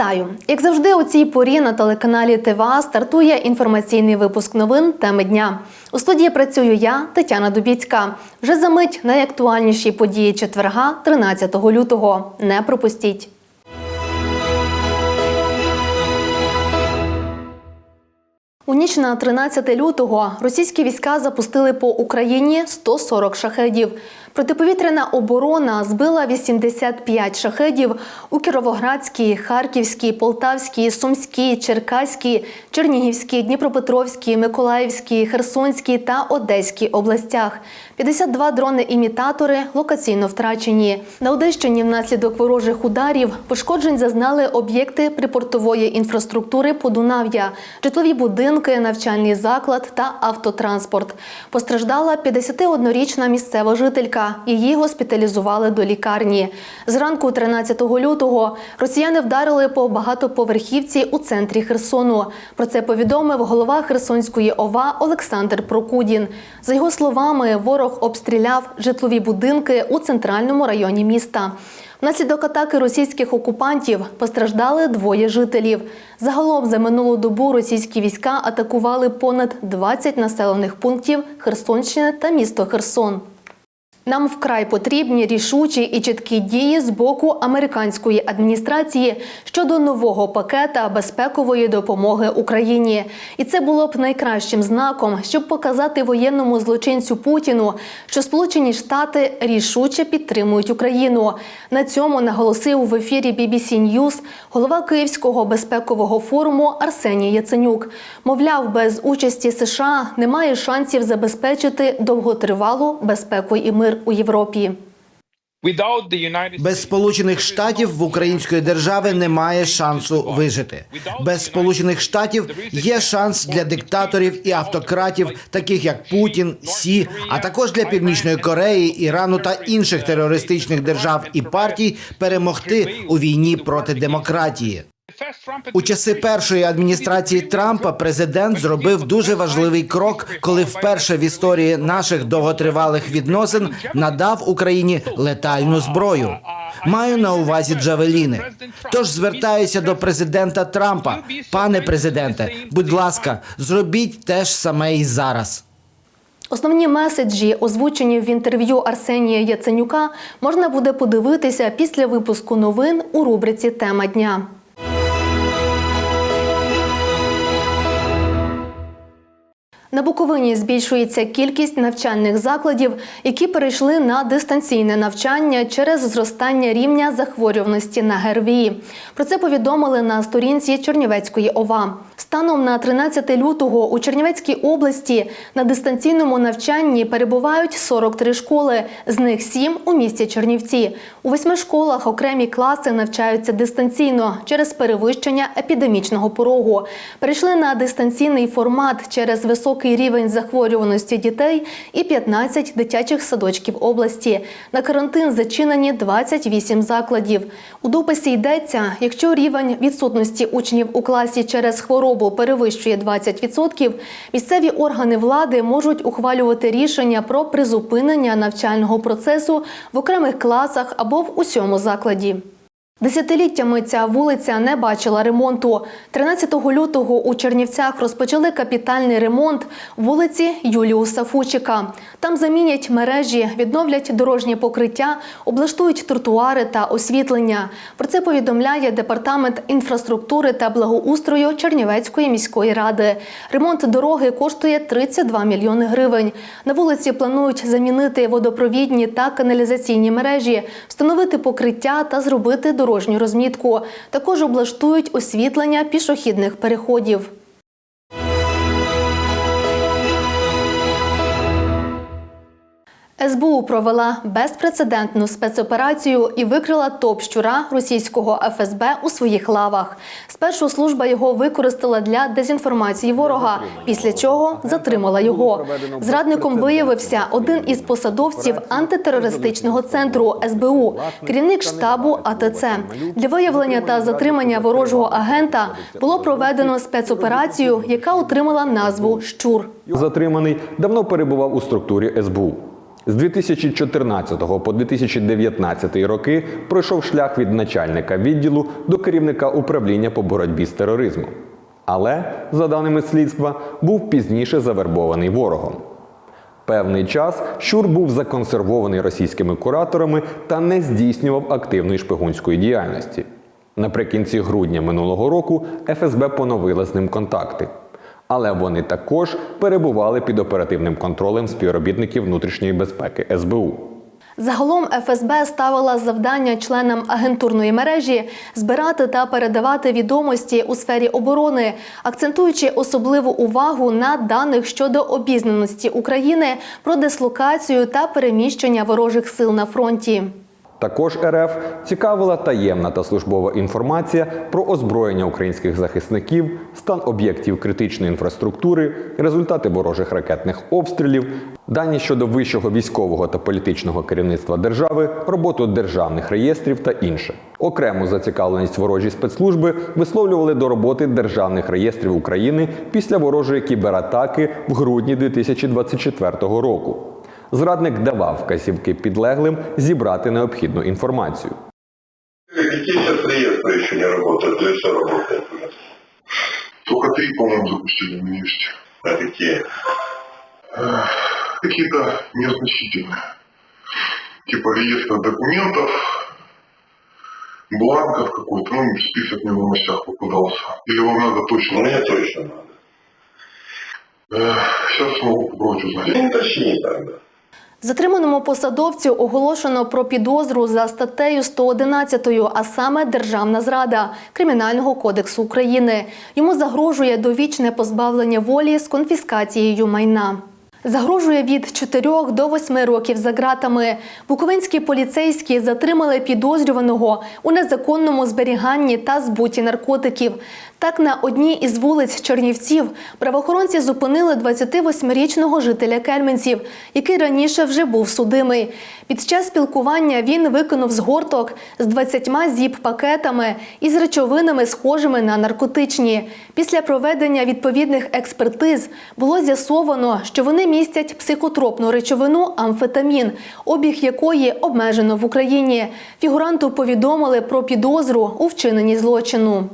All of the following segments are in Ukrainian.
Вітаю! Як завжди, у цій порі на телеканалі ТВА стартує інформаційний випуск новин теми дня. У студії працюю я, Тетяна Дубіцька. Вже за мить найактуальніші події четверга, 13 лютого. Не пропустіть. У ніч на 13 лютого російські війська запустили по Україні 140 шахедів. Протиповітряна оборона збила 85 шахедів у Кіровоградській, Харківській, Полтавській, Сумській, Черкаській, Чернігівській, Дніпропетровській, Миколаївській, Херсонській та Одеській областях. 52 дрони-імітатори локаційно втрачені. На Одещині внаслідок ворожих ударів пошкоджень зазнали об'єкти припортової інфраструктури Подунав'я, житлові будинки, навчальний заклад та автотранспорт. Постраждала 51-річна місцева жителька. Її госпіталізували до лікарні. Зранку 13 лютого росіяни вдарили по багатоповерхівці у центрі Херсону. Про це повідомив голова Херсонської ОВА Олександр Прокудін. За його словами, ворог обстріляв житлові будинки у центральному районі міста. Внаслідок атаки російських окупантів постраждали двоє жителів. Загалом за минулу добу російські війська атакували понад 20 населених пунктів Херсонщини та місто Херсон. Нам вкрай потрібні рішучі і чіткі дії з боку американської адміністрації щодо нового пакета безпекової допомоги Україні. І це було б найкращим знаком, щоб показати воєнному злочинцю Путіну, що Сполучені Штати рішуче підтримують Україну. На цьому наголосив в ефірі BBC News голова Київського безпекового форуму Арсеній Яценюк. Мовляв, без участі США немає шансів забезпечити довготривалу безпеку і мир у Європі. Без Сполучених Штатів в української держави немає шансу вижити. Без Сполучених Штатів є шанс для диктаторів і автократів, таких як Путін, Сі, а також для Північної Кореї, Ірану та інших терористичних держав і партій перемогти у війні проти демократії. У часи першої адміністрації Трампа президент зробив дуже важливий крок, коли вперше в історії наших довготривалих відносин надав Україні летальну зброю. Маю на увазі Джавеліни. Тож звертаюся до президента Трампа, пане президенте, будь ласка, зробіть те ж саме і зараз. Основні меседжі, озвучені в інтерв'ю Арсенія Яценюка, можна буде подивитися після випуску новин у рубриці Тема дня. На Буковині збільшується кількість навчальних закладів, які перейшли на дистанційне навчання через зростання рівня захворюваності на ГРВІ. Про це повідомили на сторінці Чернівецької ОВА. Станом на 13 лютого у Чернівецькій області на дистанційному навчанні перебувають 43 школи, з них 7 у місті Чернівці. У восьми школах окремі класи навчаються дистанційно через перевищення епідемічного порогу. Перейшли на дистанційний формат через високий рівень захворюваності дітей і 15 дитячих садочків області. На карантин зачинені 28 закладів. У дописі йдеться, якщо рівень відсутності учнів у класі через хворобу перевищує 20%, місцеві органи влади можуть ухвалювати рішення про призупинення навчального процесу в окремих класах або в усьому закладі. Десятиліттями ця вулиця не бачила ремонту. 13 лютого у Чернівцях розпочали капітальний ремонт вулиці Юліуса Фучика. Там замінять мережі, відновлять дорожнє покриття, облаштують тротуари та освітлення. Про це повідомляє департамент інфраструктури та благоустрою Чернівецької міської ради. Ремонт дороги коштує 32 мільйони гривень. На вулиці планують замінити водопровідні та каналізаційні мережі, встановити покриття та зробити дорожню розмітку. Також облаштують освітлення пішохідних переходів. СБУ провела безпрецедентну спецоперацію і викрила топ-щура російського ФСБ у своїх лавах. Спершу служба його використала для дезінформації ворога, після чого затримала його. Зрадником виявився один із посадовців антитерористичного центру СБУ, керівник штабу АТЦ. Для виявлення та затримання ворожого агента було проведено спецоперацію, яка отримала назву Щур. Затриманий давно перебував у структурі СБУ. З 2014 по 2019 роки пройшов шлях від начальника відділу до керівника управління по боротьбі з тероризмом. Але, за даними слідства, був пізніше завербований ворогом. Певний час Щур був законсервований російськими кураторами та не здійснював активної шпигунської діяльності. Наприкінці грудня минулого року ФСБ поновила з ним контакти. Але вони також перебували під оперативним контролем співробітників внутрішньої безпеки СБУ. Загалом ФСБ ставила завдання членам агентурної мережі збирати та передавати відомості у сфері оборони, акцентуючи особливу увагу на даних щодо обізнаності України про дислокацію та переміщення ворожих сил на фронті. Також РФ цікавила таємна та службова інформація про озброєння українських захисників, стан об'єктів критичної інфраструктури, результати ворожих ракетних обстрілів, дані щодо вищого військового та політичного керівництва держави, роботу державних реєстрів та інше. Окрему зацікавленість ворожі спецслужби висловлювали до роботи державних реєстрів України після ворожої кібератаки в грудні 2024 року. Зрадник давав вказівки підлеглим зібрати необхідну інформацію. Какие сейчас реестры еще не работают, или все работает уже? Только три, по-моему, запустили в университете. А какие? Какие-то незначительные. Типа реестр документов, бланков какой-то, ну, список мне в новостях попадался. Или вам надо точно? Мне точно надо. Сейчас смогу попробовать узнать. Ну, уточни тогда. Затриманому посадовцю оголошено про підозру за статтею 111, а саме державна зрада Кримінального кодексу України. Йому загрожує довічне позбавлення волі з конфіскацією майна. Загрожує від 4 до 8 років за ґратами. Буковинські поліцейські затримали підозрюваного у незаконному зберіганні та збуті наркотиків. Так, на одній із вулиць Чернівців правоохоронці зупинили 28-річного жителя Кельменців, який раніше вже був судимий. Під час спілкування він викинув згорток з 20 зіп-пакетами із речовинами, схожими на наркотичні. Після проведення відповідних експертиз було з'ясовано, що вони містять психотропну речовину амфетамін, обіг якої обмежено в Україні. Фігуранту повідомили про підозру у вчиненні злочину.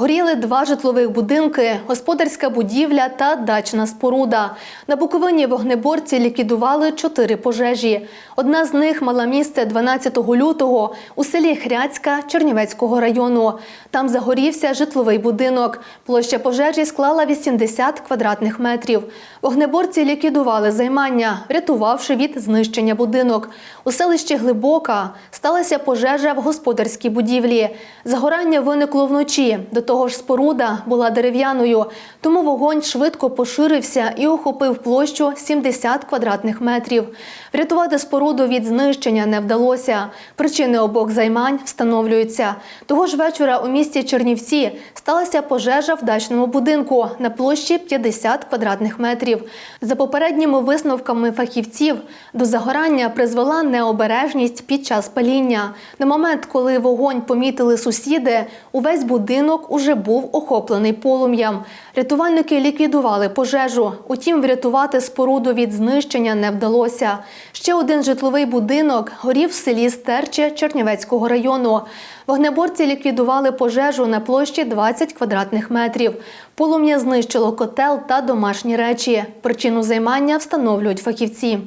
Горіли два житлових будинки, господарська будівля та дачна споруда. На Буковині вогнеборці ліквідували чотири пожежі. Одна з них мала місце 12 лютого у селі Хряцька Чернівецького району. Там загорівся житловий будинок. Площа пожежі склала 80 квадратних метрів. Вогнеборці ліквідували займання, врятувавши від знищення будинок. У селищі Глибока сталася пожежа в господарській будівлі. Загорання виникло вночі. До того ж, споруда була дерев'яною, тому вогонь швидко поширився і охопив площу 70 квадратних метрів. Врятувати споруду від знищення не вдалося. Причини обох займань встановлюються. Того ж вечора у місті Чернівці сталася пожежа в дачному будинку на площі 50 квадратних метрів. За попередніми висновками фахівців, до загорання призвела необережність під час паління. На момент, коли вогонь помітили сусіди, увесь будинок уже був охоплений полум'ям. Рятувальники ліквідували пожежу. Утім, врятувати споруду від знищення не вдалося. Ще один житловий будинок горів в селі Стерче Чернівецького району. Вогнеборці ліквідували пожежу на площі 20 квадратних метрів. Полум'я знищило котел та домашні речі. Причину займання встановлюють фахівці.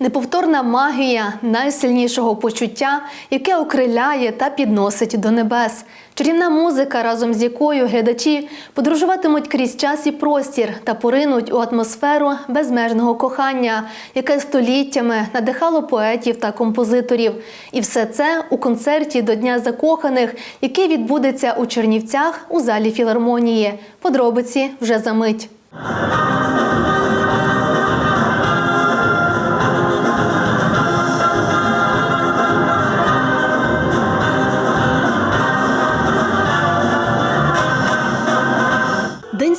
Неповторна магія найсильнішого почуття, яке окриляє та підносить до небес. Чарівна музика, разом з якою глядачі подорожуватимуть крізь час і простір та поринуть у атмосферу безмежного кохання, яке століттями надихало поетів та композиторів. І все це у концерті до Дня закоханих, який відбудеться у Чернівцях у залі філармонії. Подробиці вже за мить.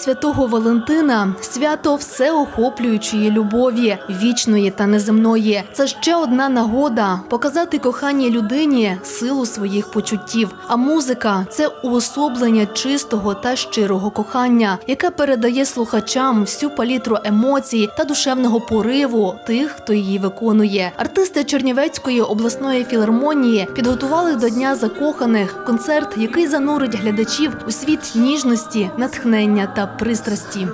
Святого Валентина свято всеохоплюючої любові, вічної та неземної. Це ще одна нагода показати коханій людині силу своїх почуттів. А музика це уособлення чистого та щирого кохання, яке передає слухачам всю палітру емоцій та душевного пориву тих, хто її виконує. Артисти Чернівецької обласної філармонії підготували до Дня закоханих концерт, який занурить глядачів у світ ніжності, натхнення та пристрасті.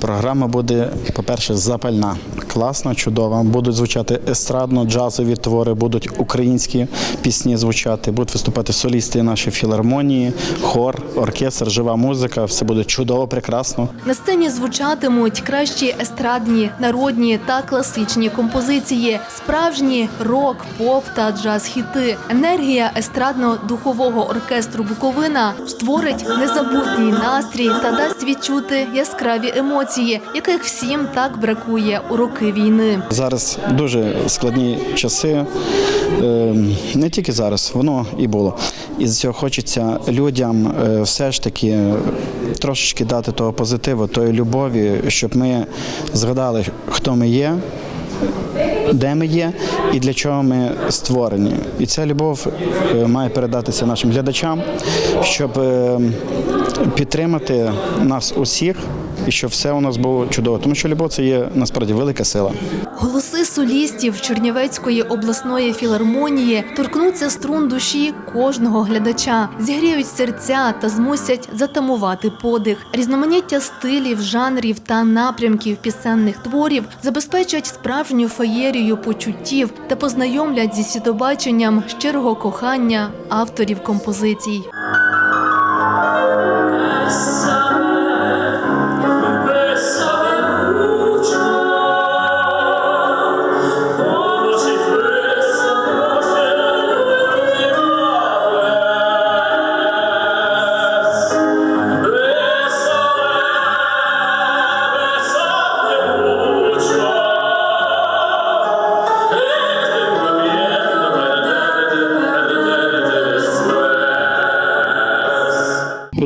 Програма буде, по-перше, запальна, класна, чудова. Будуть звучати естрадно-джазові твори, будуть українські пісні звучати, будуть виступати солісти нашої філармонії, хор, оркестр, жива музика. Все буде чудово, прекрасно. На сцені звучатимуть кращі естрадні, народні та класичні композиції, справжні рок, поп та джаз-хіти. Енергія естрадно-духового оркестру Буковина створить незабутній настрій та дасть відчути яскраві емоції, яких всім так бракує у роки війни. Зараз дуже складні часи. е, Не тільки зараз, воно і було. І з цього хочеться людям е, все ж таки трошечки дати того позитиву, тої любові, щоб ми згадали, хто ми є, де ми є і для чого ми створені. І ця любов е, має передатися нашим глядачам, щоб е, підтримати нас усіх і щоб все у нас було чудово. Тому що любов це є насправді велика сила. Голоси солістів Чернівецької обласної філармонії торкнуться струн душі кожного глядача, зігріють серця та змусять затамувати подих. Різноманіття стилів, жанрів та напрямків пісенних творів забезпечать справжню феєрію почуттів та познайомлять зі світобаченням щирого кохання авторів композицій.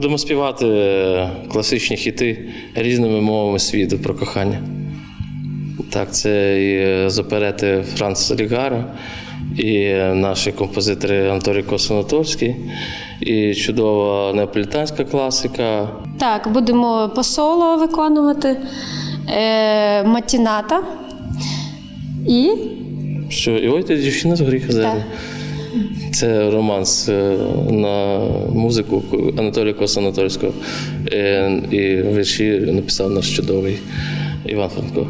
Будемо співати е, класичні хіти різними мовами світу про кохання. Так, це і е, з оперети Франц Рігара, і е, наші композитори Анатолій Косонатовський, і чудова неаполітанська класика. Так, будемо по соло виконувати е, матіната і Що і ой, ти дівчина з гріха зелені. Це романс е, на музику Анатолія Косанатольського. Е, І вірші написав наш чудовий Іван Франко.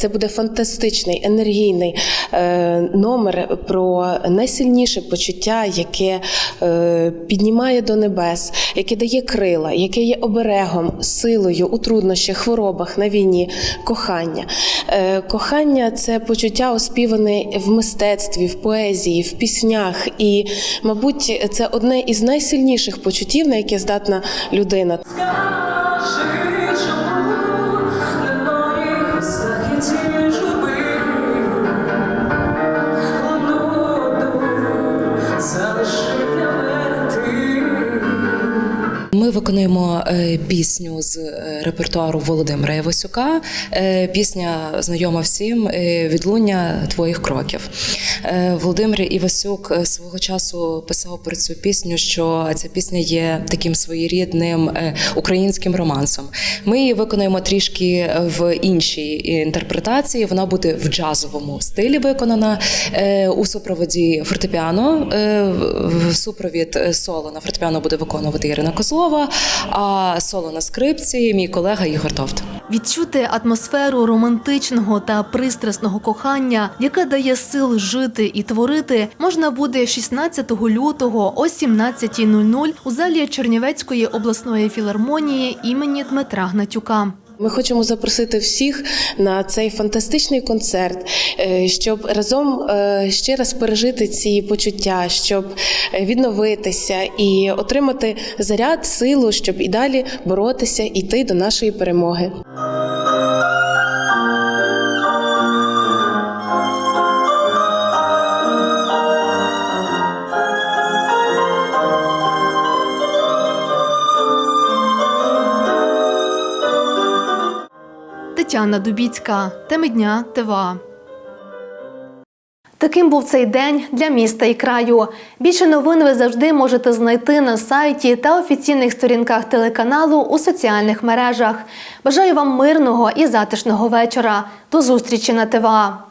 Це буде фантастичний енергійний е, номер про найсильніше почуття, яке е, піднімає до небес, яке дає крила, яке є оберегом, силою у труднощах, хворобах на війні, кохання. Е, кохання це почуття оспіване в мистецтві, в поезії, в піснях. І, мабуть, це одне із найсильніших почуттів, на яке здатна людина. Виконуємо е, пісню з е, репертуару Володимира Івасюка. Е, Пісня знайома всім відлуння твоїх кроків. Володимир Івасюк свого часу писав про цю пісню, що ця пісня є таким своєрідним українським романсом. Ми її виконуємо трішки в іншій інтерпретації. Вона буде в джазовому стилі виконана у супроводі фортепіано. Супровід соло на фортепіано буде виконувати Ірина Козлова, а соло на скрипці мій колега Ігор Товт. Відчути атмосферу романтичного та пристрасного кохання, яке дає сил жити і творити, можна буде 16 лютого о 17.00 у залі Чернівецької обласної філармонії імені Дмитра Гнатюка. Ми хочемо запросити всіх на цей фантастичний концерт, е, щоб разом е, ще раз пережити ці почуття, щоб е, відновитися і отримати заряд, силу, щоб і далі боротися, йти до нашої перемоги. Тетяна Дубіцька, теми дня ТВА. Таким був цей день для міста і краю. Більше новин ви завжди можете знайти на сайті та офіційних сторінках телеканалу у соціальних мережах. Бажаю вам мирного і затишного вечора. До зустрічі на ТВА.